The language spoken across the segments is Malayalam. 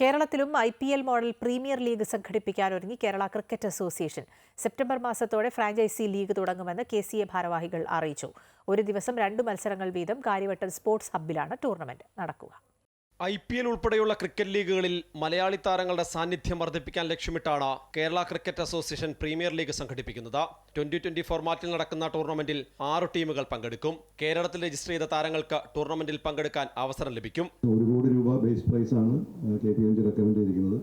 കേരളത്തിലും I P L model premier league സംഘടിപ്പിക്കാനൊരുങ്ങി Kerala cricket association. September മാസത്തോടെ ഫ്രാഞ്ചൈസി ലീഗ് തുടങ്ങുമെന്ന് കെ സി എ ഭാരവാഹികൾ അറിയിച്ചു. ഒരു ദിവസം രണ്ട് മത്സരങ്ങൾ വീതം കാര്യവട്ടം സ്പോർട്സ് ഹബ്ബിലാണ് ടൂർണമെന്റ് നടക്കുക. ഐ പി എൽ ഉൾപ്പെടെയുള്ള ക്രിക്കറ്റ് ലീഗുകളിൽ മലയാളി താരങ്ങളുടെ സാന്നിധ്യം വർദ്ധിപ്പിക്കാൻ ലക്ഷ്യമിട്ടാണ് Kerala cricket association premier league സംഘടിപ്പിക്കുന്നത്. ട്വന്റി ട്വന്റി ഫോർമാറ്റിൽ നടക്കുന്ന ടൂർണമെന്റിൽ ആറ് ടീമുകൾ പങ്കെടുക്കും. കേരളത്തിൽ രജിസ്റ്റർ ചെയ്ത താരങ്ങൾക്ക് ടൂർണമെന്റിൽ പങ്കെടുക്കാൻ അവസരം ലഭിക്കും. ഒരു കോടി രൂപ ബേസ് പ്രൈസ് ആണ് K P M G recommend ചെയ്തിരിക്കുന്നത്.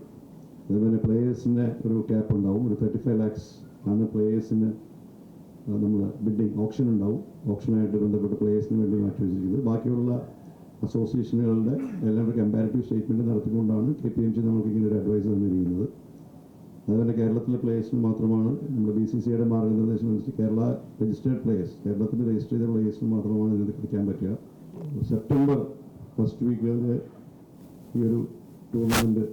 അതുപോലെ പ്ലേയേഴ്സിന്റെ ഒരു ക്യാപ്പ് ഉണ്ടാവും. ഒരു തേർട്ടി ഫൈവ് ലാക്സ് ആണ് പ്ലേയേഴ്സിന് നമ്മൾ ബിഡിങ് ഓപ്ഷൻ ഉണ്ടാവും. ഓപ്ഷനായിട്ട് ബന്ധപ്പെട്ട് പ്ലേയേഴ്സിന് വേണ്ടി മാറ്റി വെച്ചിരിക്കുന്നത്. ബാക്കിയുള്ള അസോസിയേഷനുകളുടെ എല്ലാം ഒരു കമ്പാരിറ്റീവ് സ്റ്റേറ്റ്മെന്റ് നടത്തിക്കൊണ്ടാണ് കെ പി എം ജി നമുക്ക് ഇങ്ങനെ ഒരു അഡ്വൈസ് തന്നിരിക്കുന്നത്. അതുപോലെ കേരളത്തിലെ പ്ലേയേഴ്സിന് മാത്രമാണ് നമ്മൾ ബി സി സിയുടെ മാർഗനിർദ്ദേശം അനുസരിച്ച് കേരള രജിസ്റ്റേർഡ് പ്ലേയേഴ്സ് കേരളത്തിൽ രജിസ്റ്റർ ചെയ്ത പ്ലേയേഴ്സിന് മാത്രമാണ് ഇതിനകത്ത് കളിക്കാൻ പറ്റുക. സെപ്റ്റംബർ ഫസ്റ്റ് വീക്കിൽ ഈ ഒരു ടൂർണമെന്റ്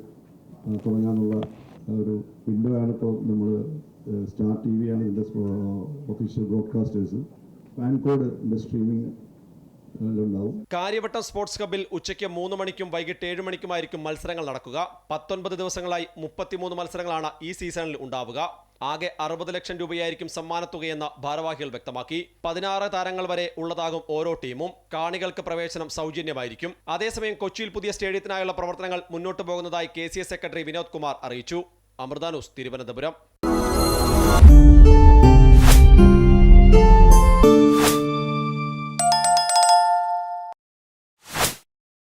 തുടങ്ങാനുള്ള ഒരു വിൻഡോ ആണ് ഇപ്പോൾ നമ്മൾ സ്റ്റാർ ടി വി ആണ് ഇതിന്റെ ഒഫീഷ്യൽ ബ്രോഡ്കാസ്റ്റേഴ്സ് പാൻകോഡിന്റെ സ്ട്രീമിംഗ് ഉണ്ടാവും കാര്യവട്ടം സ്പോർട്സ് ഹബിൽ ഉച്ചയ്ക്ക് മൂന്ന് മണിക്കും വൈകിട്ട് ഏഴ് മണിക്കുമായിരിക്കും മത്സരങ്ങൾ നടക്കുക. പത്തൊൻപത് ദിവസങ്ങളായി മുപ്പത്തിമൂന്ന് മത്സരങ്ങളാണ് ഈ സീസണിൽ ഉണ്ടാവുക. ആകെ അറുപത് ലക്ഷം രൂപയായിരിക്കും സമ്മാനത്തുകയെന്ന് ഭാരവാഹികൾ വ്യക്തമാക്കി. പതിനാറ് താരങ്ങൾ വരെ ഉള്ളതാകും ഓരോ ടീമും. കാണികൾക്ക് പ്രവേശനം സൗജന്യമായിരിക്കും. അതേസമയം കൊച്ചിയിൽ പുതിയ സ്റ്റേഡിയത്തിനായുള്ള പ്രവർത്തനങ്ങൾ മുന്നോട്ടു പോകുന്നതായി കെ സെക്രട്ടറി വിനോദ് കുമാർ അറിയിച്ചു. അമൃത തിരുവനന്തപുരം.